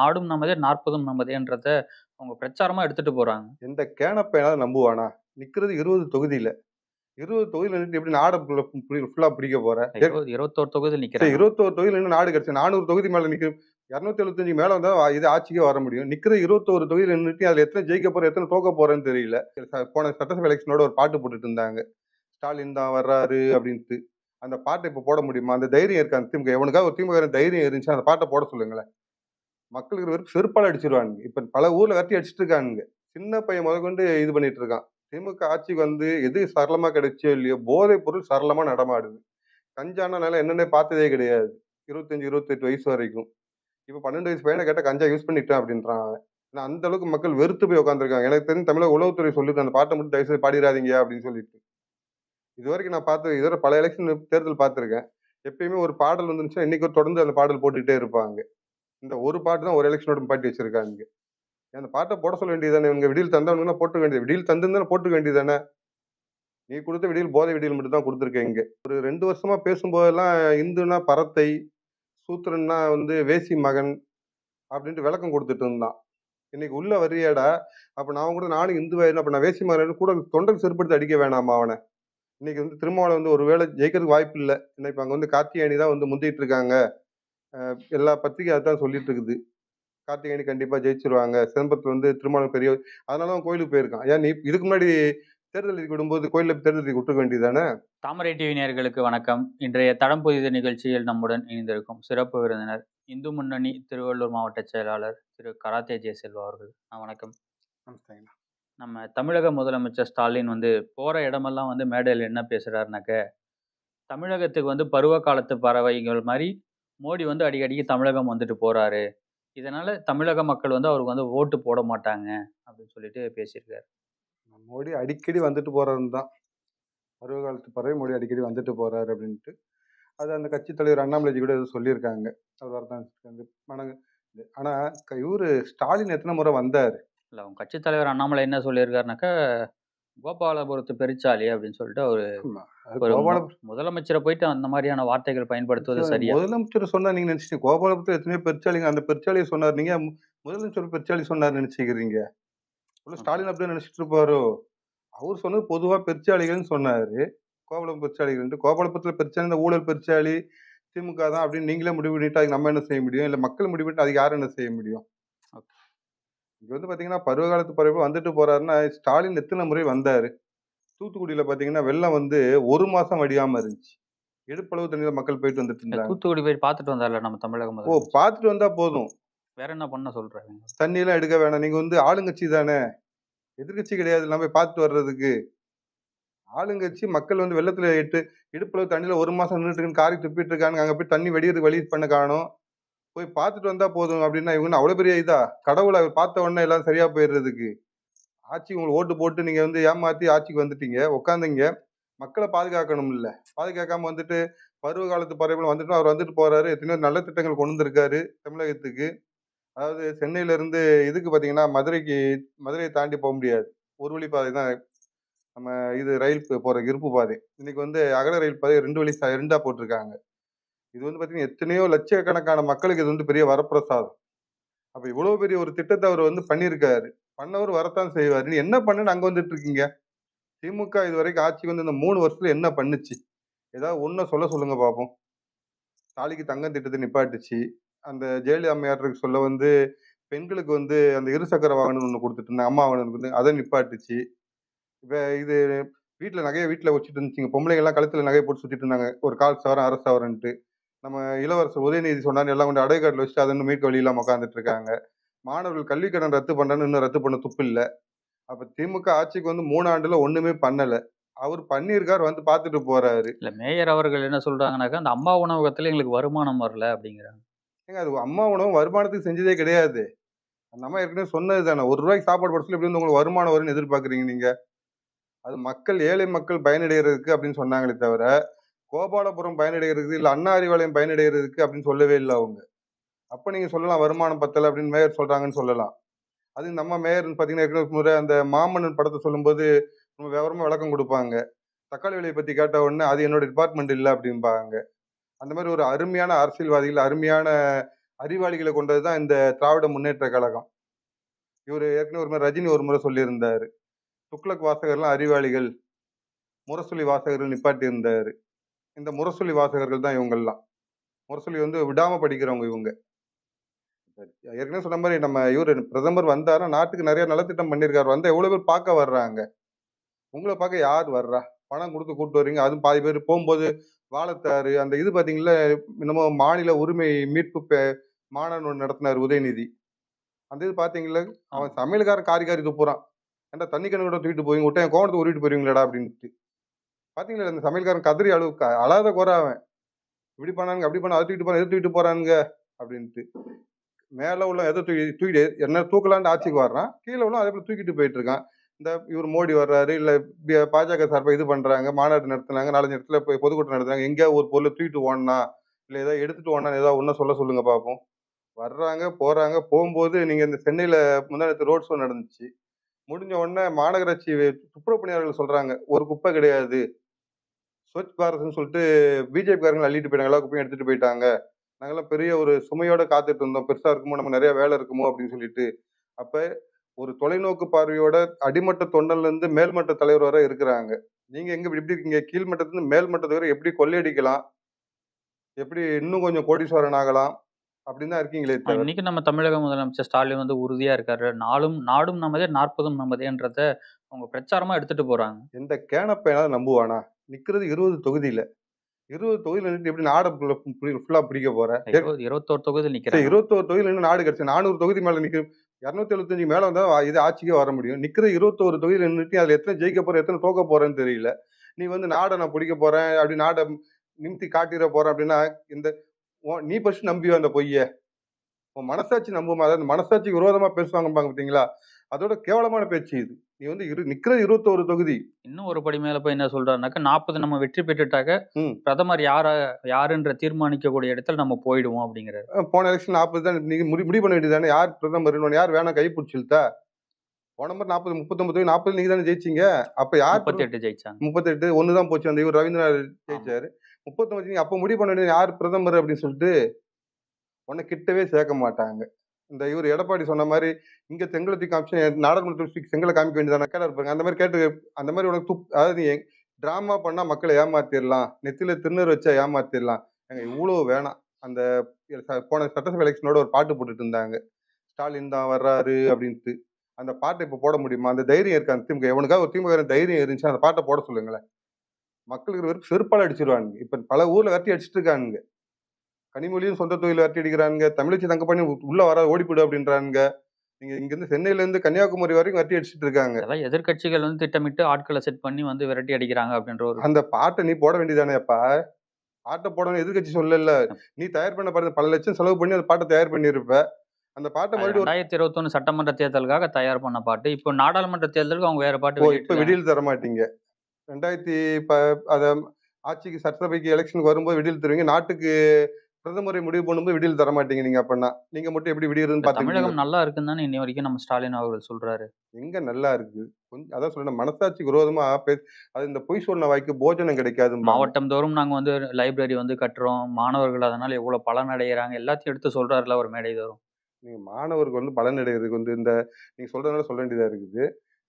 நாடும் நமதே நாற்பதும் நமதேன்றத அவங்க பிரச்சாரமா எடுத்துட்டு போறாங்க. எந்த கேனப்பையனாவது நம்புவானா? நிக்கிறது இருபது தொகுதியில. இருபது தொகுதியில நின்று எப்படி நாடை ஃபுல்லா பிடிக்க போற? இருபது- இருபத்தோரு தொகுதியில் சரி, நிக்கிறாங்க இருபத்தோரு தொகுதியில நின்று நாடு கிடைச்சு நானூறு தொகுதி மேல நிக்க இருநூத்தி எழுபத்தஞ்சு மேல வந்தா இது ஆட்சிக்கே வர முடியும். நிக்கிற இருபத்தோரு தொகுதியில நின்றுட்டு அதுல எத்தனை ஜெயிக்க போற எத்தனை தோக்க போறேன்னு தெரியல. போன சட்டசபை எலெக்ஷனோட ஒரு பாட்டு போட்டுட்டு இருந்தாங்க. ஸ்டாலின் தான் வர்றாரு அப்படின்ட்டு. அந்த பாட்டை இப்ப போட முடியுமா? அந்த தைரியம் இருக்கா அந்த திமுக? எவனுக்காக ஒரு திமுக தைரியம் இருந்துச்சு அந்த பாட்டை போட சொல்லுங்களேன். மக்களுக்கு வெறும் செருப்பால் அடிச்சிருவானுங்க. இப்ப பல ஊர்ல கட்டி அடிச்சிட்டு இருக்கானுங்க. சின்ன பையன் முதற்கொண்டு இது பண்ணிட்டு இருக்கான். திமுக ஆட்சிக்கு வந்து எது சரளமா கிடைச்சோ இல்லையோ போதைப் பொருள் சரளமா நடமாடுது. கஞ்சானால என்னென்ன பார்த்ததே கிடையாது. இருபத்தஞ்சு இருபத்தெட்டு வயசு வரைக்கும். இப்போ பன்னெண்டு வயசு பையனை கேட்டால் கஞ்சா யூஸ் பண்ணிட்டேன் அப்படின்றான் ஏன்னா அந்த அளவுக்கு மக்கள் வெறுத்து போய் உட்காந்துருக்காங்க எனக்கு தெரிஞ்சு தமிழக உளவுத்துறை சொல்லிட்டு அந்த பாட்டை மட்டும் தயவுசெய்து பாடிடாதீங்க அப்படின்னு சொல்லிட்டு. இது வரைக்கும் நான் பார்த்து இதுவரை பல எலெக்ஷன் தேர்தல் பார்த்துருக்கேன். எப்பயுமே ஒரு பாடல் வந்துருச்சுன்னா இன்னைக்கு தொடர்ந்து அந்த பாடல் போட்டுக்கிட்டே இருப்பாங்க. இந்த ஒரு பாட்டு தான் ஒரு எலெக்ஷனோட பாட்டி வச்சிருக்காங்க அந்த பாட்டை போட சொல்ல வேண்டியதானே இவங்க விடியில் தந்தவனுங்க போட்டுக்க வேண்டியது. விடியில் தந்துன்னு போட்டுக்க வேண்டியதானே நீ கொடுத்த விடியல் போதை விடியல் மட்டும் தான் கொடுத்துருக்கீங்க ஒரு ரெண்டு வருஷமா பேசும்போதெல்லாம் இந்துனா பரத்தை சூத்திரன்னா வந்து வேசி மகன் அப்படின்ட்டு விளக்கம் கொடுத்துட்டு இருந்தான். இன்னைக்கு உள்ள வரியாடா அப்ப நான் கூட நானும் இந்துவாயிரும் அப்ப நான் வேசி மகன் கூட தொண்டல் செருப்படுத்தி அடிக்க வேணாமா அவனை? இன்னைக்கு வந்து திருமாவளை வந்து ஒருவேளை ஜெயிக்கிறதுக்கு வாய்ப்பு இல்லை இன்னைக்கு அங்கே வந்து கார்த்தியானி தான் வந்து முந்திட்டு இருக்காங்க. எல்லா பத்திரிகை அதான் சொல்லிட்டு இருக்குது. கார்த்திகேயனி கண்டிப்பா ஜெயிச்சிருவாங்க. சிதம்பரத்துல வந்து திருமாவளவன் பெரிய அதனால அவன் கோயிலுக்கு போயிருக்கான். ஏன் நீ இதுக்கு முன்னாடி தேர்தல் விடும்போது கோயில்ல தேர்தல் அறிக்கை விட்டுருக்க வேண்டியதானே தாமரை டிவி நேயர்களுக்கு வணக்கம். இன்றைய தடம் புதித நிகழ்ச்சியில் நம்முடன் இணைந்திருக்கும் சிறப்பு விருந்தினர் இந்து முன்னணி திருவள்ளூர் மாவட்ட செயலாளர் திரு. கராத்தே ஜெயசெல்வா அவர்கள். ஆ, வணக்கம். நம்ம தமிழக முதலமைச்சர் ஸ்டாலின் வந்து போற இடமெல்லாம் வந்து மேடையில் என்ன பேசுறாருனாக்க தமிழகத்துக்கு வந்து பருவ காலத்து பறவைகள் மாதிரி மோடி வந்து அடிக்கடிக்கு தமிழகம் வந்துட்டு போறாரு. இதனால தமிழக மக்கள் வந்து அவருக்கு வந்து ஓட்டு போட மாட்டாங்க அப்படின்னு சொல்லிட்டு பேசியிருக்காரு. மோடி அடிக்கடி வந்துட்டு போறாருன்னு தான். பருவ காலத்து பறவை மோடி அடிக்கடி வந்துட்டு போறாரு அப்படின்ட்டு. அது அந்த கட்சி தலைவர் அண்ணாமலைஜி கூட சொல்லியிருக்காங்க. அவர் வரதான் மனங்க ஆனா க- இவரு ஸ்டாலின் எத்தனை முறை வந்தாரு? இல்லை அவங்க கட்சி தலைவர் அண்ணாமலை என்ன சொல்லியிருக்காருனாக்கா கோபாலபுரத்து பெருச்சாளி அப்படின்னு சொல்லிட்டு ஒரு முதலமைச்சரை போயிட்டு அந்த மாதிரியான வார்த்தைகள் பயன்படுத்துவது சரியா? முதலமைச்சர் சொன்னா நீங்க நினைச்சீங்க கோபாலபுரத்துல எத்தனையோ பெருச்சாளிங்க அந்த பெருச்சாலியை சொன்னார். நீங்க முதலமைச்சர் பெருச்சாளி சொன்னார் நினைச்சுக்கிறீங்க? ஸ்டாலின் அப்படியே நினைச்சிட்டு இருப்பாரோ? அவர் சொன்னது பொதுவா பெருச்சாளிகள்னு சொன்னாரு. கோபாலம் பெருச்சாளிகள் கோபாலபுரத்துல பெருச்சாளி இந்த ஊழல் பெருச்சாளி திமுக தான் அப்படின்னு நீங்களே முடிவு பண்ணிட்டு அதுக்கு நம்ம என்ன செய்ய முடியும்? இல்ல மக்கள் முடிவு பண்ணிட்டு அதுக்கு யார் என்ன செய்ய முடியும். இங்க வந்து பாத்தீங்கன்னா பருவகாலத்து பறவை வந்துட்டு போறாருன்னா ஸ்டாலின் எத்தனை முறை வந்தாரு? தூத்துக்குடியில பாத்தீங்கன்னா வெள்ளம் வந்து ஒரு மாசம் வடியாம இருந்துச்சு. இடுப்பளவு தண்ணியில மக்கள் போயிட்டு வந்துட்டு இருந்தாங்க தூத்துக்குடி போய் பார்த்துட்டு வந்தார்ல நம்ம தமிழக ஓ பார்த்துட்டு வந்தா போதும். வேற என்ன பண்ண சொல்றாங்க தண்ணி எல்லாம் எடுக்க வேணாம். நீங்க வந்து ஆளுங்கட்சி தானே. எதிர்க்கட்சி கிடையாது. நம்ம போய் பார்த்துட்டு வர்றதுக்கு. ஆளுங்கட்சி மக்கள் வந்து வெள்ளத்துல எட்டு இடுப்புல தண்ணியில ஒரு மாசம் நின்றுட்டு காரி துப்பிட்டு இருக்காங்க அங்க போய் தண்ணி வெடியறதுக்கு வழி பண்ண காணும் போய் பார்த்துட்டு வந்தா போதும் அப்படின்னா இவங்க அவ்வளோ பெரிய இதா? கடவுளை அவர் பார்த்த உடனே எல்லாம் சரியா போயிடுறதுக்கு. ஆட்சி உங்களுக்கு ஓட்டு போட்டு நீங்க வந்து ஏமாத்தி ஆட்சிக்கு வந்துட்டீங்க உட்காந்தீங்க மக்களை பாதுகாக்கணும் இல்ல பாதுகாக்காம வந்துட்டு பருவ காலத்து பறவைகள் வந்துட்டு அவர் வந்துட்டு போறாரு. எத்தனையோ நல்ல திட்டங்கள் கொண்டு வந்திருக்காரு தமிழகத்துக்கு. அதாவது சென்னையில இருந்து இதுக்கு பாத்தீங்கன்னா மதுரைக்கு மதுரையை தாண்டி போக முடியாது. ஒரு வழி பாதை தான் நம்ம இது ரயில் போற இருப்பு பாதை. இன்னைக்கு வந்து அகல ரயில் பாதை ரெண்டு வழி சா- ரெண்டா போட்டிருக்காங்க. இது வந்து பார்த்தீங்கன்னா எத்தனையோ லட்சக்கணக்கான மக்களுக்கு இது வந்து பெரிய வரப்பிரசாதம். அப்போ இவ்வளோ பெரிய ஒரு திட்டத்தை அவர் வந்து பண்ணியிருக்காரு. பண்ணவர் வரத்தான் செய்வார். நீ என்ன பண்ணுன்னு அங்கே வந்துட்டு இருக்கீங்க? திமுக இது வரைக்கும் ஆட்சிக்கு வந்து இந்த மூணு வருஷத்துல என்ன பண்ணுச்சு? ஏதாவது ஒன்றை சொல்ல சொல்லுங்க பார்ப்போம் தாலிக்கு தங்கம் திட்டத்தை நிப்பாட்டுச்சு. அந்த ஜெயலலிதா அம்மையாருக்கு சொல்ல வந்து பெண்களுக்கு வந்து அந்த இருசக்கர வாகனம் ஒன்று கொடுத்துட்டு இருந்தேன் அம்மா வாகனம் வந்து அதை நிப்பாட்டுச்சு. இப்போ இது வீட்டில் நகையை வீட்டில் வச்சுட்டு இருந்துச்சுங்க. பொம்பளைங்கள்லாம் கழுத்தில் நகையை போட்டு சுற்றிட்டு இருந்தாங்க. ஒரு கால் சவரம் அரை சவரன்ட்டு. நம்ம இளவரசர் உதயநிதி சொன்னார் எல்லாம் கொண்டு அடை கார்டில் வச்சுட்டு அதை இன்னும் மீட்க வழி இல்லாமல் உட்காந்துட்டு இருக்காங்க. மாணவர்கள் கல்வி கடன் ரத்து பண்றேன்னு இன்னும் ரத்து பண்ண துப்பு இல்லை. அப்போ திமுக ஆட்சிக்கு வந்து மூணு ஆண்டுல ஒண்ணுமே பண்ணல. அவர் பண்ணியிருக்காரு வந்து பார்த்துட்டு போறாரு. இல்ல மேயர் அவர்கள் என்ன சொல்றாங்கனாக்கா அந்த அம்மா உணவகத்துல எங்களுக்கு வருமானம் வரல அப்படிங்கிறாங்க. ஏங்க அது அம்மா உணவு வருமானத்துக்கு செஞ்சதே கிடையாது. அந்த அம்மா ஏற்கனவே சொன்னது தானே ஒரு ரூபாய்க்கு சாப்பாடு போட சொல்லி எப்படி வந்து உங்களுக்கு வருமானம் வரும்னு எதிர்பார்க்குறீங்க நீங்க? அது மக்கள் ஏழை மக்கள் பயனடைகிறதுக்கு அப்படின்னு சொன்னாங்களே தவிர கோபாலபுரம் பயனடைகிறதுக்கு இல்லை அண்ணா அறிவாலயம் பயனடைகிறதுக்கு அப்படின்னு சொல்லவே இல்லை அவங்க. அப்போ நீங்கள் சொல்லலாம் வருமானம் பத்தலை அப்படின்னு மேயர் சொல்கிறாங்கன்னு சொல்லலாம். அது நம்ம மேயர் பார்த்தீங்கன்னா ஏற்கனவே முறை அந்த மாமன்னன் படத்தை சொல்லும்போது ரொம்ப விவரமாக விளக்கம் கொடுப்பாங்க. தக்காளி விலையை பற்றி கேட்ட உடனே அது என்னோட டிபார்ட்மெண்ட் இல்லை அப்படிம்பாங்க. அந்த மாதிரி ஒரு அருமையான அரசியல்வாதிகள் அருமையான அறிவாளிகளை கொண்டது தான் இந்த திராவிட முன்னேற்ற கழகம். இவர் ஏற்கனவே ஒரு முறை ரஜினி ஒரு முறை சொல்லியிருந்தார். துக்ளக் வாசகர்லாம் அறிவாளிகள் முரசொலி வாசகர்கள் நிப்பாட்டியிருந்தார். இந்த முரசொலி வாசகர்கள் தான் இவங்கெல்லாம் முரசொலி வந்து விடாம படிக்கிறவங்க இவங்க. ஏற்கனவே சொன்ன மாதிரி நம்ம இவர் பிரதமர் வந்தாருன்னா நாட்டுக்கு நிறைய நலத்திட்டம் பண்ணியிருக்காரு. வந்தா எவ்வளவு பேர் பார்க்க வர்றாங்க? உங்களை பார்க்க யார் வர்றா? பணம் கொடுத்து கூட்டு வர்றீங்க. அதுவும் பாதி பேர் போகும்போது வாழத்தாரு அந்த இது பாத்தீங்களா நம்ம மாநில உரிமை மீட்பு மாநாடு ஒண்ணு நடத்தினார் உதயநிதி. அந்த இது பாத்தீங்களா அவன் சமையல்காரன் காரி காரி துப்புறான் ஏன்டா தண்ணி கண்ணு கூட தூக்கிட்டு போவீங்க? விட்டா என் கோவணத்தை உருவிட்டு போயிருவீங்களாடா அப்படின்ட்டு. பாத்தீங்களா இந்த சமையல்காரன் கதறி அழுவு அழாத குறை அவன். இப்படி பண்ணானுங்க அப்படி பண்ண அதை தூக்கிட்டு போறான் எதை தூக்கிட்டு போறானுங்க அப்படின்ட்டு. மேல உள்ள எதை தூக்கி தூக்கிட்டு என்ன தூக்கலான்னு ஆட்சிக்கு வர்றான். கீழே உள்ள அதே போல தூக்கிட்டு போயிட்டு இருக்கான். இந்த இவர் மோடி வர்றாரு இல்ல பாஜக சார்பா இது பண்றாங்க மாநாடு நடத்துனாங்க நாலஞ்சு இடத்துல போய் பொதுக்கூட்டம் நடத்துறாங்க எங்கேயா ஒரு பொருளை தூக்கிட்டு ஓடனா இல்ல ஏதாவது எடுத்துட்டு ஓடனா ஏதாவது ஒன்னும் சொல்ல சொல்லுங்க பாப்போம். வர்றாங்க போறாங்க போகும்போது நீங்க இந்த சென்னையில முந்தானத்து ரோட் ஷோ நடந்துச்சு. முடிஞ்ச உடனே மாநகராட்சி துப்புரவு பணியாளர்கள் சொல்றாங்க ஒரு குப்பை கிடையாது ஸ்வச் பாரத்னு சொல்லிட்டு பிஜேபி காரங்க அள்ளிட்டு போயிட்டாங்க. எல்லா குப்பையும் எடுத்துட்டு போயிட்டாங்க. நாங்கெல்லாம் பெரிய ஒரு சுமையோட காத்துட்டு இருந்தோம். பெருசா இருக்குமோ நம்ம நிறைய வேலை இருக்குமோ அப்படின்னு சொல்லிட்டு. அப்ப ஒரு தொலைநோக்கு பார்வையோட அடிமட்ட தொண்டன்ல இருந்து மேல்மட்ட தலைவர் வரை இருக்கிறாங்க. நீங்க எங்க இப்படி இருக்கீங்க? கீழ்மட்டத்துல இருந்து மேல்மட்டத்து வரை எப்படி கொள்ளையடிக்கலாம்? எப்படி இன்னும் கொஞ்சம் கோடீஸ்வரன் ஆகலாம்? அப்படின்னு தான் இருக்கீங்களே இன்னைக்கு நம்ம தமிழக முதலமைச்சர் ஸ்டாலின் வந்து உறுதியா இருக்காரு. நாளும் நாடும் நமதே நாற்பதும் நமதேன்றத அவங்க பிரச்சாரமா எடுத்துட்டு போறாங்க. எந்த கேனப்பையனாவது நம்புவானா? நிக்கிறது இருபது தொகுதியில. இருபது தொகுதியில நின்று எப்படி நாடை ஃபுல்லா பிடிக்க இருபது- இருபத்தோரு தொகுதியில் நிக்கிறாங்க. இருபத்தோரு தொகுதியில நின்று நாடு கிடைச்சு நானூறு தொகுதி மேல நிக்க இருநூத்தி எழுபத்தஞ்சு மேல வந்தா வா- இது ஆட்சிக்கே வர முடியும். நிக்கிற இருபத்தோரு தொகுதியில நின்றுட்டு அதுல எத்தனை ஜெயிக்க போற எத்தனை தோக்க போறேன்னு தெரியல. நீ வந்து நாடை நான் பிடிக்க போறேன் அப்படி நாடை நிமித்தி காட்டிட போறேன் அப்படின்னா இந்த நீ ஃபர்ஸ்ட் நம்பியோ அந்த பொய்ய. உன் மனசாட்சி நம்புமா? அதாவது மனசாட்சிக்கு விரோதமா பேசுவாங்க பாத்தீங்களா? அதோட கேவலமான பேச்சு இது. நீ வந்து இரு நிக்கிறது இருபத்தோரு தொகுதி. இன்னும் ஒரு படி மேல போய் என்ன சொல்றாருனாக்கா நாற்பது நம்ம வெற்றி பெற்றுட்டாக்க. பிரதமர் யார யாருன்ற தீர்மானிக்கக்கூடிய இடத்துல நம்ம போயிடுவோம் அப்படிங்கிறாரு. போன எலெக்ஷன் நாற்பது தான் நீங்க முடி முடிவு பண்ண வேண்டியதானே யார் பிரதமர் யார் வேணா கை பிடிச்சிருத்தா போன மாதிரி நாற்பது முப்பத்தொன்பது நாற்பது நீங்க தானே ஜெயிச்சீங்க? அப்ப யார் முப்பத்தி எட்டு ஜெயிச்சாங்க. முப்பத்தெட்டு ஒன்று தான் போச்சு. அந்த இவர் ரவீந்திரநாத் ஜெயிச்சாரு. முப்பத்தொன்பது நீங்க அப்ப முடிவு பண்ண வேண்டியது யார் பிரதமர் அப்படின்னு சொல்லிட்டு உன்னை கிட்டவே சேர்க்க மாட்டாங்க. இந்த இவர் எடப்பாடி சொன்ன மாதிரி இங்க செங்கலை காமிச்சு நாடாளுமன்ற தூக்கி செங்கலை காமிக்க வேண்டியதான? கேட்டா இருப்பாங்க அந்த மாதிரி கேட்டு அந்த மாதிரி உனக்கு துப் அதாவது டிராமா பண்ணா மக்களை ஏமாத்திடலாம். நெத்தில திருநூறு வச்சா ஏமாத்திடலாம். எங்க இவ்வளவு வேணாம். அந்த போன சட்டசபை எலெக்ஷனோட ஒரு பாட்டு போட்டுட்டு இருந்தாங்க. ஸ்டாலின் தான் வர்றாரு அப்படின்ட்டு. அந்த பாட்டை இப்ப போட முடியுமா? அந்த தைரியம் இருக்கா அந்த திமுக? எவனுக்காக ஒரு திமுக தைரியம் இருந்துச்சு அந்த பாட்டை போட சொல்லுங்களேன். மக்களுக்கு வெறும் செருப்பால் அடிச்சிருவானுங்க. இப்ப பல ஊர்ல கட்டி அடிச்சிட்டு இருக்கானுங்க. கனிமொழியும் சொந்த தொழில் விரட்டி அடிக்கிறானுங்க தமிழச்சி தங்க பண்ணி உள்ள வர ஓடிப்பிடு அப்படின்றானுங்க. நீங்க இங்க இருந்து சென்னையில இருந்து கன்னியாகுமரி வரைக்கும் விரட்டி அடிச்சிட்டு இருக்காங்க. இதெல்லாம் எதிர்க்கட்சிகள் வந்து திட்டமிட்டு ஆட்களை செட் பண்ணி வந்து விரட்டி அடிக்கிறாங்க அப்படின்ற ஒரு அந்த பாட்டை நீ போட வேண்டியதானேப்பா? பாட்டை போடணும் எதிர்கட்சி சொல்லல. நீ தயார் பண்ண பாருங்க பல லட்சம் செலவு பண்ணி அந்த பாட்டை தயார் பண்ணியிருப்ப. அந்த பாட்டை மறுபடியும் ரெண்டாயிரத்தி இருபத்தொன்னு சட்டமன்ற தேர்தலுக்காக தயார் பண்ண பாட்டு. இப்போ நாடாளுமன்ற தேர்தலுக்கு அவங்க வேற பாட்டு இப்ப. விடியல் தர மாட்டீங்க. ரெண்டாயிரத்தி அத ஆட்சிக்கு சட்டசபைக்கு எலெக்ஷனுக்கு வரும்போது விடியல் தருவீங்க. நாட்டுக்கு பிரதமரை முடிவு பண்ணும்போது விடியல் தர மாட்டீங்க நீங்க அப்படின்னா நீங்க மட்டும் எப்படி விடியறதுன்னு தமிழகம் நல்லா இருக்குன்னு தானே இன்னி வரைக்கும் நம்ம ஸ்டாலின் அவர்கள் சொல்றாரு. எங்க நல்லா இருக்கு? கொஞ்சம் அதான் சொல்றேன் மனசாட்சிக்கு விரோதமா அது இந்த பொய் சொன்ன வாய்க்கு போஜனம் கிடைக்காது மாவட்டம் தோறும் நாங்க வந்து லைப்ரரி வந்து கட்டுறோம். மாணவர்கள் அதனால எவ்வளவு பலன் அடைகிறாங்க எல்லாத்தையும் எடுத்து சொல்றாருல ஒரு மேடை தோறும். நீங்க மாணவருக்கு வந்து பலன் அடைகிறதுக்கு வந்து இந்த நீங்க சொல்றதுனால சொல்ல வேண்டியதா இருக்குது.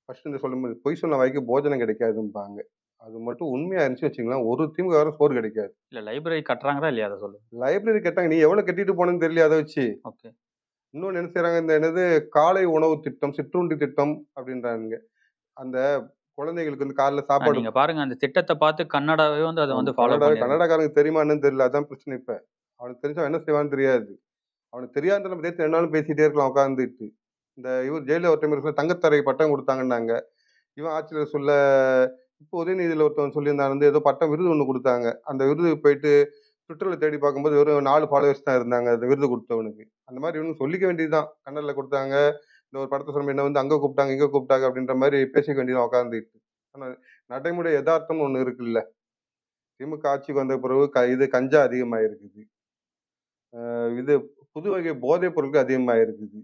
ஃபர்ஸ்ட் இந்த சொல்லும் பொய் சொன்ன வாய்க்கு போஜனம் கிடைக்காதும்பாங்க. அது மட்டும் உண்மையா இருந்துச்சு வச்சுங்களேன் ஒரு திமுக வர சோறு கிடைக்காது. இல்ல லைப்ரரி கட்டுறாங்களா இல்லையா? அதை சொல்லு. லைப்ரரி கேட்டாங்க நீ எவ்வளவு கட்டிட்டு போனேன்னு தெரியல அதை வச்சு. ஓகே. இன்னொன்னு என்ன செய்றாங்க? இந்த என்னது? காலை உணவு திட்டம் சிற்றுண்டி திட்டம் அப்படின்றாங்க. அந்த குழந்தைகளுக்கு வந்து காலைல சாப்பாடு நீங்க பாருங்க. அந்த திட்டத்தை பார்த்து கன்னடாவே வந்து அதை வந்து ஃபாலோ கன்னடக்காரனுக்கு தெரியுமா என்னன்னு தெரியல. அதான் பிரச்சனை இப்ப. அவனுக்கு தெரிஞ்சா என்ன செய்வான்னு தெரியாது. அவனுக்கு தெரியாத நம்ம தேர்த்து ரெண்டு பேசிட்டே இருக்கலாம் உட்காந்துட்டு இந்த இவர் ஜெயில ஒரு டைம் தங்கத்தரை பட்டம் கொடுத்தாங்கன்னாங்க. இவன் ஆட்சியில் சொல்ல இப்போ உதயநிதியில் ஒருத்தவன் சொல்லியிருந்தான் வந்து ஏதோ பட்டம் விருது ஒன்று கொடுத்தாங்க. அந்த விருது போயிட்டு ட்விட்டரில் தேடி பார்க்கும்போது வெறும் நாலு ஃபாலோவர்ஸ் தான் இருந்தாங்க அந்த விருது கொடுத்தவனுக்கு. அந்த மாதிரி இவனுக்கு சொல்லிக்க வேண்டியதுதான். கன்னடில் கொடுத்தாங்க இந்த ஒரு படத்தை சொல்ல என்ன வந்து அங்கே கூப்பிட்டாங்க இங்கே கூப்பிட்டாங்க அப்படின்ற மாதிரி பேசிக்க வேண்டியதான் உட்காந்துட்டு ஆனால் நடைமுறை யதார்த்தம்னு ஒன்று இருக்குல்ல. திமுக ஆட்சிக்கு வந்த பிறகு க இது கஞ்சா அதிகமாக இருக்குது இது புது வகை போதைப் பொருட்கள் அதிகமாக இருக்குது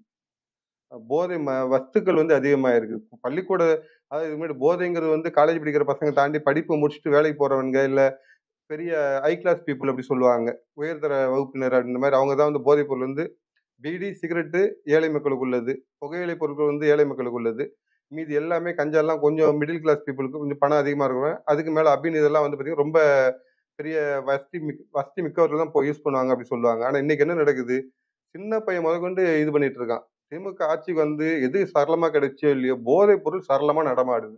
போதை ம வஸ்துக்கள் வந்து அதிகமாக இருக்குது பள்ளிக்கூட அதாவது இதுமாரி போதைங்கிறது வந்து காலேஜ் படிக்கிற பசங்க தாண்டி படிப்பு முடிச்சுட்டு வேலைக்கு போறவங்க இல்லை பெரிய ஹை கிளாஸ் பீப்புள் அப்படி சொல்லுவாங்க. உயர்தர வகுப்பினர் இந்த மாதிரி அவங்க தான் வந்து போதைப் பொருள் வந்து பீடி சிகரெட்டு ஏழை மக்களுக்கு உள்ளது. புகையிலை பொருட்கள் வந்து ஏழை மக்களுக்கு உள்ளது. மீதி எல்லாமே கஞ்சாலாம் கொஞ்சம் மிடில் கிளாஸ் பீப்புளுக்கு கொஞ்சம் பணம் அதிகமாக இருக்கும் அதுக்கு மேலே அபின் இதெல்லாம் வந்து பார்த்தீங்கன்னா ரொம்ப பெரிய வசதி மிக் வசதி மிக்கவர்கள் தான் இப்போ யூஸ் பண்ணுவாங்க அப்படி சொல்லுவாங்க. ஆனால் இன்றைக்கி என்ன நடக்குது? சின்ன பையன் முதற்கொண்டு இது பண்ணிகிட்டு இருக்கான். திமுக ஆட்சிக்கு வந்து எது சரளமாக கிடைச்சோ இல்லையோ போதைப் பொருள் சரளமாக நடமாடுது.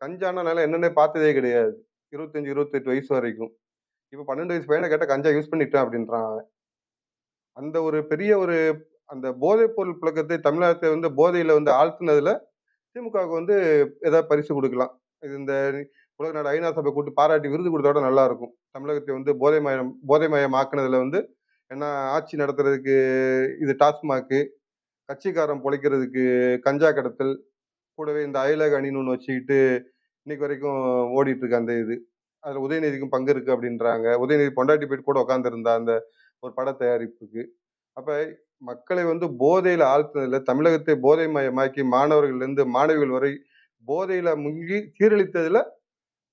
கஞ்சானால என்னென்ன பார்த்ததே கிடையாது. இருபத்தஞ்சு இருபத்தெட்டு வயசு வரைக்கும். இப்போ பன்னெண்டு வயசு பையனை கேட்டால் கஞ்சா யூஸ் பண்ணிட்டேன் அப்படின்றான் அந்த ஒரு பெரிய ஒரு அந்த போதைப் பொருள் புழக்கத்தை தமிழகத்தை வந்து போதையில் வந்து ஆழ்த்தினதுல திமுகவுக்கு வந்து ஏதாவது பரிசு கொடுக்கலாம். இது இந்த உலக நாடு ஐநா சபை கூட்டு பாராட்டி விருது கொடுத்தோட நல்லா இருக்கும். தமிழகத்தை வந்து போதை மயம் போதை மயம் ஆக்குனதுல வந்து ஏன்னா ஆட்சி நடத்துறதுக்கு இது டாஸ்மாக்கு கட்சிக்காரன் பொழைக்கிறதுக்கு கஞ்சா கடத்தல் கூடவே இந்த அயலக அணின்னு ஒன்று வச்சுக்கிட்டு இன்னைக்கு வரைக்கும் ஓடிட்டு இருக்கு அந்த இது. அதில் உதயநிதிக்கும் பங்கு இருக்கு அப்படின்றாங்க. உதயநிதி பொண்டாட்டி போயிட்டு கூட உட்காந்துருந்தா அந்த ஒரு பட தயாரிப்புக்கு. அப்போ மக்களை வந்து போதையில் ஆழ்த்ததில் தமிழகத்தை போதை மயமாக்கி மாணவர்கள்லேருந்து மாணவிகள் வரை போதையில் முங்கி சீரழித்ததில்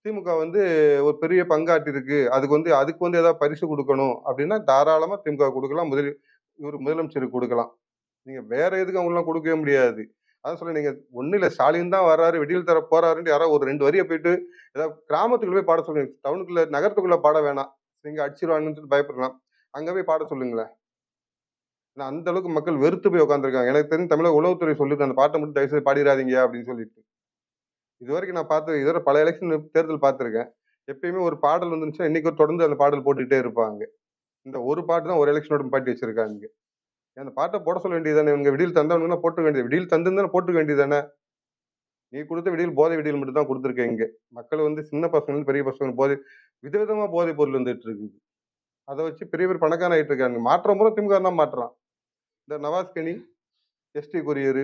திமுக வந்து ஒரு பெரிய பங்காற்றிருக்கு அதுக்கு வந்து அதுக்கு வந்து ஏதாவது பரிசு கொடுக்கணும் அப்படின்னா தாராளமாக திமுக கொடுக்கலாம். முதல் இவர் முதலமைச்சருக்கு கொடுக்கலாம். நீங்க வேற எதுக்கு அவங்களாம் கொடுக்கவே முடியாது. அதான் சொல்ல நீங்க ஒண்ணு இல்ல ஸ்டாலின் தான் வர்றாரு வெடியில் தர போறாருன்னு யாரோ ஒரு ரெண்டு வரியை போயிட்டு ஏதாவது கிராமத்துக்குள்ள போய் பாட சொல்லுங்க டவுனுக்குள்ள நகரத்துக்குள்ள பாட வேணாம். நீங்க அடிச்சிருவாங்கன்னு சொல்லி பயப்படலாம். அங்க போய் பாட சொல்லுங்களேன். ஏன்னா அந்த அளவுக்கு மக்கள் வெறுத்து போய் உட்காந்துருக்காங்க எனக்கு தெரிஞ்சு தமிழக உளவுத்துறை சொல்லுது அந்த பாட்டை மட்டும் தயவுசெய்து பாடிடாதீங்க அப்படின்னு சொல்லிட்டு. இது வரைக்கும் நான் பார்த்து இதுவரை பல எலெக்ஷன் தேர்தல் பார்த்துருக்கேன். எப்பயுமே ஒரு பாடல் வந்துருந்துச்சுன்னா இன்னைக்கு ஒரு தொடர்ந்து அந்த பாடல் போட்டுக்கிட்டே இருப்பாங்க. இந்த ஒரு பாட்டு தான் ஒரு எலெக்ஷனோட பாட்டி வச்சிருக்காங்க. அந்த பாட்டை போட சொல்ல வேண்டியதானே இவங்க விடியில் தந்தவனுங்கன்னா போட்டு வேண்டியது. விடியில் தந்துன்னு போட்டுக்க வேண்டியதானே நீ கொடுத்த விடியல் போதை விடியில் மட்டும் தான் கொடுத்துருக்கேன் இங்கே. மக்கள் வந்து சின்ன பசங்க பெரிய பசங்க போதை விதவிதமாக போதை பொருள் வந்துட்டு இருக்குது. அதை வச்சு பெரிய பெரிய பணக்காரன் ஆகிட்டு இருக்காங்க. மாற்றம் பூரா திமுக தான் மாற்றான் இந்த நவாஸ்கனி எஸ்டி கொரியர்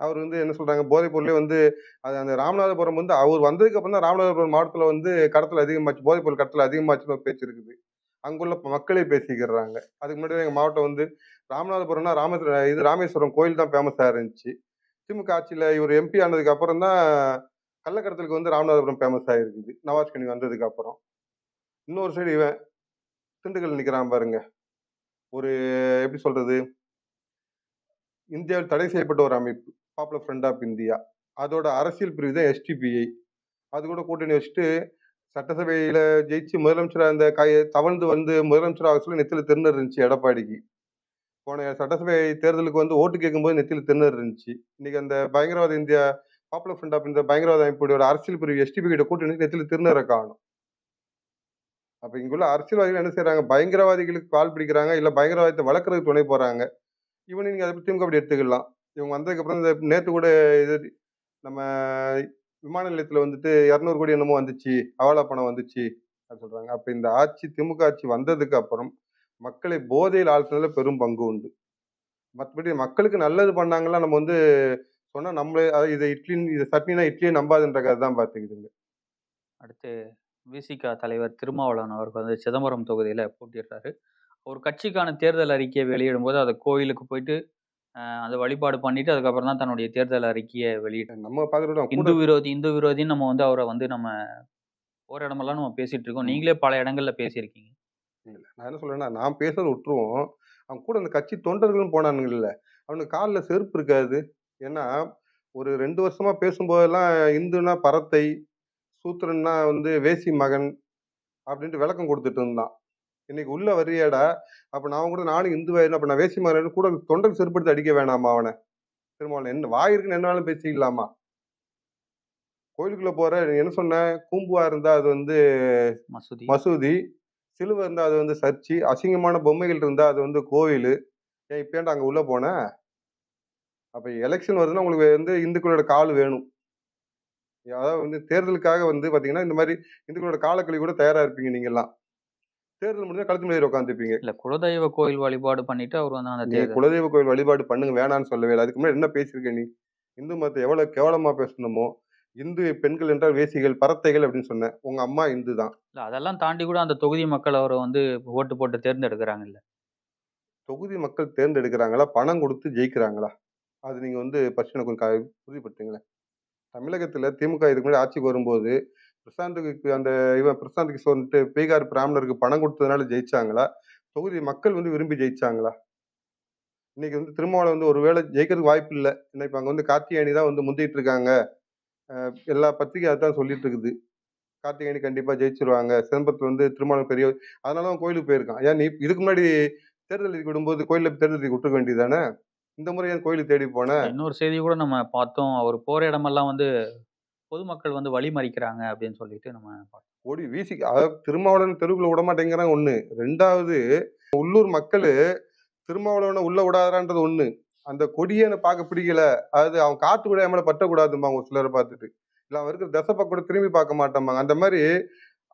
அவர் வந்து என்ன சொல்றாங்க? போதைப் பொருளே வந்து அது அந்த ராமநாதபுரம் வந்து அவர் வந்ததுக்கு அப்புறம் தான் ராமநாதபுரம் மாவட்டத்தில் வந்து கடத்தல் அதிகமாச்சு போதைப் பொருள் கடத்தல் அதிகமாச்சுன்னு ஒரு பேச்சு இருக்குது. அங்குள்ள மக்களே பேசிக்கிறாங்க. அதுக்கு முன்னாடி எங்கள் மாவட்டம் வந்து ராமநாதபுரம்னா ராம இது ராமேஸ்வரம் கோயில் தான் ஃபேமஸாக இருந்துச்சு. திமுக ஆட்சியில் இவர் எம்பி ஆனதுக்கு அப்புறம் தான் கள்ளக்கடத்தலுக்கு வந்து ராமநாதபுரம் ஃபேமஸ் ஆகிருக்குது நவாஸ் கனி வந்ததுக்கு அப்புறம். இன்னொரு சைடு இவன் திண்டுக்கல் நிற்கிறான் பாருங்க. ஒரு எப்படி சொல்கிறது இந்தியாவில் தடை செய்யப்பட்ட ஒரு அமைப்பு பாப்புலர் ஃப்ரண்ட் ஆஃப் இந்தியா அதோட அரசியல் பிரிவு தான் எஸ்டிபிஐ அது கூட கூட்டணி வச்சுட்டு சட்டசபையில ஜெயிச்சு முதலமைச்சராக அந்த கை தவழ்ந்து வந்து முதலமைச்சர் சொல்லி நெத்தில திருநர் இருந்துச்சு எடப்பாடிக்கு. போன சட்டசபை தேர்தலுக்கு வந்து ஓட்டு கேட்கும்போது நெத்தில திருநர் இருந்துச்சு. இன்னைக்கு அந்த பயங்கரவாத இந்தியா பாப்புலர் ஃப்ரண்ட் ஆஃப் இந்த பயங்கரவாத அமைப்போட அரசியல் பிரிவு எஸ்டிபி கிட்ட கூட்டணி நெத்தில திருநரை காணும். அப்ப இங்குள்ள அரசியல்வாதிகள் என்ன செய்யறாங்க பயங்கரவாதிகளுக்கு கால் பிடிக்கிறாங்க இல்ல பயங்கரவாதத்தை வளர்க்கறதுக்கு துணை போறாங்க. இவனு நீங்க அதை பத்தி திமுக அப்படி எடுத்துக்கலாம். இவங்க வந்ததுக்கு அப்புறம் இந்த நேத்து கூட இது நம்ம விமான நிலையத்துல வந்துட்டு இரநூறு கோடி என்னமோ வந்துச்சு அவலா பணம் வந்துச்சு அப்படின்னு சொல்றாங்க. அப்ப இந்த ஆட்சி திமுக ஆட்சி வந்ததுக்கு அப்புறம் மக்களை போதையில் ஆழ்த்தினதுல பெரும் பங்கு உண்டு. மற்றபடி மக்களுக்கு நல்லது பண்ணாங்களா நம்ம வந்து சொன்னா நம்மளே அதாவது இதை இட்லி இதை சட்னினா இட்லியே நம்பாதுன்ற கதை தான் பார்த்துக்கிதுங்க. அடுத்து விசிகா தலைவர் திருமாவளவன் அவர்கள் வந்து சிதம்பரம் தொகுதியில் போட்டியிடுறாரு. ஒரு கட்சிக்கான தேர்தல் அறிக்கையை வெளியிடும் போது அதை கோயிலுக்கு போயிட்டு அஹ், அதை வழிபாடு பண்ணிட்டு அதுக்கப்புறம் தான் தன்னுடைய தேர்தல் அறிக்கையை வெளியிட்டு நம்ம பார்த்துட்டு இந்து விரோதி இந்து விரோதின்னு நம்ம வந்து அவரை வந்து நம்ம ஒரு இடமெல்லாம் நம்ம பேசிட்டு இருக்கோம். நீங்களே பல இடங்கள்ல பேசியிருக்கீங்க. இல்ல நான் என்ன சொல்றேன்னா நான் பேசுறத விட்டுருவோம். அவன் கூட அந்த கட்சி தொண்டர்களும் போனானுங்கல்ல அவனுக்கு காலில் செருப்பு இருக்காது. ஏன்னா ஒரு ரெண்டு வருஷமா பேசும்போதெல்லாம் இந்துனா பரத்தை சூத்திரன்னா வந்து வேசி மகன் அப்படின்ட்டு விளக்கம் கொடுத்துட்டு இருந்தான். இன்னைக்கு உள்ள வரியாடா அப்ப நான் கூட நானும் இந்துவாயிரும் அப்ப நான் வேசி மகன் கூட தொண்டர் செருப்படுத்தி அடிக்க வேணாமா அவனை? திரும்ப என்ன வாய் இருக்குன்னு என்ன வேணாலும் பேசிக்கலாமா? கோயிலுக்குள்ள போற என்ன சொன்ன? கூம்புவா இருந்தா அது வந்து மசூதி. மசூதி. சிலுவை இருந்தா அது வந்து சர்ச்சு. அசிங்கமான பொம்மைகள் இருந்தா அது வந்து கோயில் ஏன் இப்ப ஏன்டா அங்க உள்ள போன? அப்ப எலெக்ஷன் வருதுன்னா உங்களுக்கு வந்து இந்துக்களோட கால் வேணும். அதாவது வந்து தேர்தலுக்காக வந்து பாத்தீங்கன்னா இந்த மாதிரி இந்துக்களோட காலக்கழி கூட தயாரா இருப்பீங்க நீங்க எல்லாம் தேர்தல் முடிஞ்சா கழுத்து மேலே உட்காந்துருப்பீங்க இல்ல குலதெய்வ கோயில் வழிபாடு பண்ணிட்டு அவர் வந்து அந்த குலதெய்வ கோயில் வழிபாடு பண்ணுங்க வேணான்னு சொல்லவே இல்லை. அதுக்கு முன்னாடி என்ன பேசியிருக்க நீ? இந்து மதத்தை எவ்வளவு கேவலமா பேசணுமோ இந்து பெண்கள் என்றால் வேசிகள் பரத்தைகள் அப்படின்னு சொன்னேன். உங்க அம்மா இந்து தான். இல்ல அதெல்லாம் தாண்டி கூட அந்த தொகுதி மக்கள் அவரை வந்து ஓட்டு போட்டு தேர்ந்தெடுக்கிறாங்க இல்ல தொகுதி மக்கள் தேர்ந்தெடுக்கிறாங்களா? பணம் கொடுத்து ஜெயிக்கிறாங்களா? அது நீங்க வந்து ஃபர்ஸ்ட் எனக்கு உறுதிப்படுத்துங்களேன் தமிழகத்துல திமுக இதுக்கு முன்னாடி ஆட்சிக்கு வரும்போது பிரசாந்துக்கு அந்த இவன் பிரசாந்த் கிஷோர்ன்ட்டு பீகார் பிராமணருக்கு பணம் கொடுத்ததுனால ஜெயிச்சாங்களா? தொகுதி மக்கள் வந்து விரும்பி ஜெயிச்சாங்களா? இன்னைக்கு வந்து திருமாவளை வந்து ஒருவேளை ஜெயிக்கிறதுக்கு வாய்ப்பு இல்லை. இன்னைக்கு அங்கே வந்து கார்த்திகேயணி தான் வந்து முந்திட்டு இருக்காங்க. எல்லா பத்திரிகையும் அதுதான் சொல்லிட்டு இருக்குது. கார்த்திகேயணி கண்டிப்பாக ஜெயிச்சிருவாங்க. சிதம்பரத்தில் வந்து திருமாவளம் பெரிய அதனால அவன் கோயிலுக்கு போயிருக்கான். ஏன் நீ இதுக்கு முன்னாடி தேர்தல் எழுதி விடும்போது கோயிலில் தேர்தல் எழுதி விட்டுருக்க வேண்டியதானே இந்த முறை ஏன் கோயிலுக்கு தேடி போனேன் இன்னொரு செய்தி கூட நம்ம பார்த்தோம். அவர் போற இடமெல்லாம் வந்து பொதுமக்கள் வந்து வழி மறிக்கிறாங்க அப்படின்னு சொல்லிட்டு நம்ம பார்த்தோம் ஓடி வீசி அதாவது திருமாவளவன் தெருவுக்குள்ள விட மாட்டேங்கிறான் ஒண்ணு. ரெண்டாவது உள்ளூர் மக்கள் திருமாவளவனை உள்ள விடாதான்றது ஒண்ணு. அந்த கொடியை எனக்கு பார்க்க பிடிக்கல. அது அவன் காத்து கூட என் மேல பற்றக்கூடாதும்பாங்க ஒரு சிலரை பார்த்துட்டு. இல்லை அவன் இருக்கிற தசை கூட திரும்பி பார்க்க மாட்டாம்பாங்க அந்த மாதிரி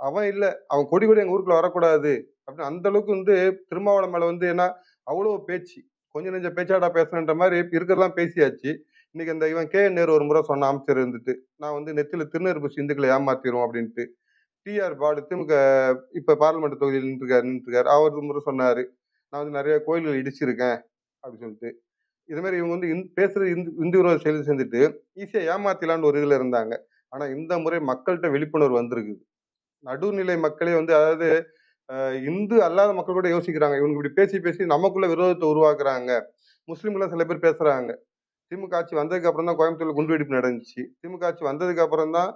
அவன் இல்லை. அவன் கொடி கூட எங்க ஊருக்குள்ள வரக்கூடாது. அப்படின்னு அந்த அளவுக்கு வந்து திருமாவளவன் மேல வந்து என்ன அவ்வளோ பேச்சு. கொஞ்சம் நெஞ்ச பேச்சாடா பேசணுன்ற மாதிரி இருக்கிறதெல்லாம் பேசியாச்சு. இன்னைக்கு அந்த இவன் கே. நேரு ஒரு முறை சொன்ன அமைச்சர் இருந்துட்டு நான் வந்து நெத்தில திருநெருப்பு சிந்துக்களை ஏமாத்திரும் அப்படின்ட்டு டிஆர் பாலு திமுக இப்ப பார்லிமெண்ட் தொகுதியில் நின்றுருக்காரு நின்றுருக்காரு. அவர் ஒரு முறை சொன்னாரு நான் வந்து நிறைய கோயில்கள் இடிச்சிருக்கேன் அப்படின்னு சொல்லிட்டு. இது மாதிரி இவங்க வந்து இந்- பேசுறது இந்து இந்து விரோத செயல் செஞ்சுட்டு ஈஸியா ஏமாத்திலான்னு ஒரு இதுல இருந்தாங்க. ஆனா இந்த முறை மக்கள்கிட்ட விழிப்புணர்வு வந்திருக்குது. நடுநிலை மக்களே வந்து அதாவது இந்து அல்லாத மக்கள் கூட யோசிக்கிறாங்க. இவங்க இப்படி பேசி பேசி நமக்குள்ள விரோதத்தை உருவாக்குறாங்க. முஸ்லீம்களும் சில பேர் பேசுறாங்க. திமுக ஆட்சி வந்ததுக்கு அப்புறம் தான் கோயம்புத்தூர்ல குண்டுவெடிப்பு நடந்துச்சு. திமுக ஆட்சி வந்ததுக்கு அப்புறம் தான்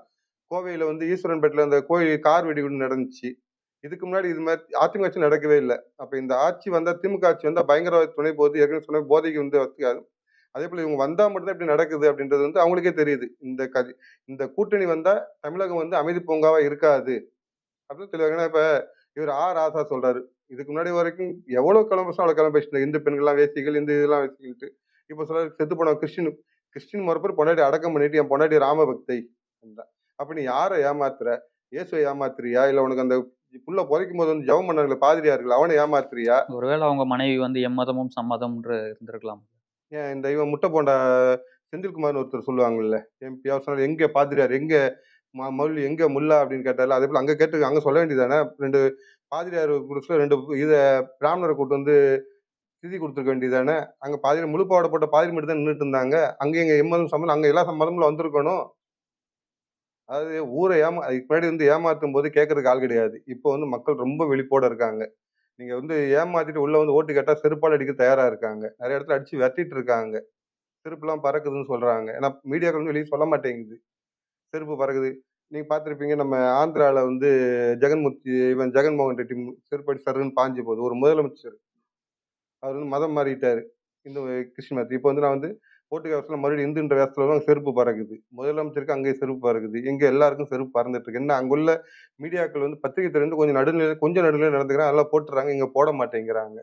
கோவையில வந்து ஈஸ்வரன்பேட்டில் அந்த கோயில் கார் வெடிகுண்டு நடந்துச்சு. இதுக்கு முன்னாடி இது மாதிரி அதிமுக ஆட்சி நடக்கவே இல்லை. அப்ப இந்த ஆட்சி வந்தா திமுக ஆட்சி வந்தா பயங்கரவாத துணை போது ஏற்கனவே சொன்ன போதைக்கு வந்து வச்சுக்காது அதே போல இவங்க வந்தா மட்டும்தான் இப்படி நடக்குது அப்படின்றது வந்து அவங்களுக்கே தெரியுது. இந்த கதி இந்த கூட்டணி வந்தா தமிழகம் வந்து அமைதி பூங்காவா இருக்காது. அப்படின்னு தெளிவாக ஏன்னா இப்ப இவர் ஆ ராசா சொல்றாரு. இதுக்கு முன்னாடி வரைக்கும் எவ்வளவு கிளம்பு அவ்வளவு கிளம்ப இந்த இந்து பெண்கள்லாம் வேசிகள் இந்த இதெல்லாம் வேசிக்கிட்டு இப்ப சொல்றாரு செத்து போன கிறிஸ்டின் கிறிஸ்டின் மறுபேர் பொண்டாட்டி அடக்கம் பண்ணிட்டு என் பொண்டாட்டி ராமபக்தை என்றான். அப்ப நீ யாரை ஏமாத்துற? இயேசுவை ஏமாத்துறியா? இல்ல உனக்கு அந்த புள்ள புதைக்கும் போது வந்து ஜெபம் பண்ணாங்களே பாதிரியார்கள்? அவனை ஏமாத்துறியா? ஒருவேளை அவங்க மனைவி வந்து எம்மதமும் சம்மதம்ன்ற இருந்திருக்கலாம். ஏன் இந்த இவன் முட்டை போண்டா செந்தில்குமார்னு ஒருத்தர் சொல்லுவாங்கல்ல எம்பி அவர் சொன்னார் எங்க பாதிரியார்? எங்க மௌலி எங்க முல்லா? அப்படின்னு கேட்டாரு அதே போல அங்க கேட்டு அங்க சொல்ல வேண்டியதானே ரெண்டு பாதிரியார் குரூப்ஸ்ல ரெண்டு இத பிராமணரை கூட்டு வந்து திதி கொடுத்துருக்க வேண்டியதானே அங்கே பாதிரி முழு பாவாடை போட்ட பாதிரி மட்டும் தான் நின்றுட்டு இருந்தாங்க அங்கே எங்கள் எம்மதம் சம்மதம் அங்கே எல்லா சம்மதமும் வந்திருக்கணும். அதாவது ஊரை ஏமா அதுக்கு முன்னாடி வந்து ஏமாற்றும் போது கேட்கறதுக்கு ஆள் கிடையாது. இப்போ வந்து மக்கள் ரொம்ப விழிப்போட இருக்காங்க. நீங்கள் வந்து ஏமாத்திட்டு உள்ளே வந்து ஓட்டு கேட்டால் செருப்பால் அடிக்க தயாராக இருக்காங்க. நிறைய இடத்துல அடித்து வெட்டிட்டு இருக்காங்க. செருப்புலாம் பறக்குதுன்னு சொல்கிறாங்க ஏன்னா மீடியாக்கள் வந்து வெளியே சொல்ல மாட்டேங்குது. செருப்பு பறக்குது. நீங்கள் பார்த்துருப்பீங்க நம்ம ஆந்திராவில் வந்து ஜெகன்முத்தி இவன் ஜெகன்மோகன் ரெட்டி செருப்படி சருன்னு பாஞ்சு போகுது. ஒரு முதலமைச்சர். அவர் வந்து மதம் மாறிட்டார். இந்து கிறிஸ்டின் மதம் இப்போ வந்து நான் வந்து போட்டுக்க வேசத்துல மறுபடியும் இந்துன்ற வேஷத்தில் வந்து செருப்பு பறக்குது. முதலமைச்சருக்கு அங்கேயே செருப்பு பறக்குது. இங்கே எல்லாருக்கும் செருப்பு பறந்துட்டு இருக்கு. என்ன அங்குள்ள மீடியாக்கள் வந்து பத்திரிகை துறை வந்து கொஞ்சம் நடுநிலை கொஞ்சம் நடுநிலை நடந்துக்கிறாங்க. அதெல்லாம் போட்டுறாங்க. இங்கே போட மாட்டேங்கிறாங்க.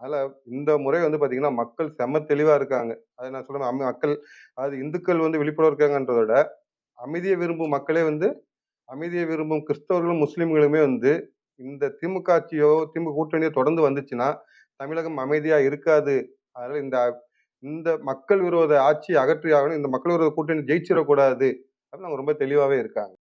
அதில் இந்த முறை வந்து பார்த்திங்கன்னா மக்கள் செம தெளிவாக இருக்காங்க. அதை நான் சொல்றேன். மக்கள் அதாவது இந்துக்கள் வந்து விழிப்புணர்வு இருக்காங்கன்றத விட அமைதியை விரும்பும் மக்களே வந்து அமைதியை விரும்பும் கிறிஸ்தவர்களும் முஸ்லீம்களுமே வந்து இந்த திமுக ஆட்சியோ திமுக கூட்டணியோ தொடர்ந்து வந்துச்சுன்னா தமிழகம் அமைதியா இருக்காது. அதனால இந்த இந்த மக்கள் விரோத ஆட்சியை அகற்றியாகணும். இந்த மக்கள் விரோத கூட்டணி ஜெயிச்சிடக்கூடாது. அப்படின்னு அவங்க ரொம்ப தெளிவாவே இருக்காங்க.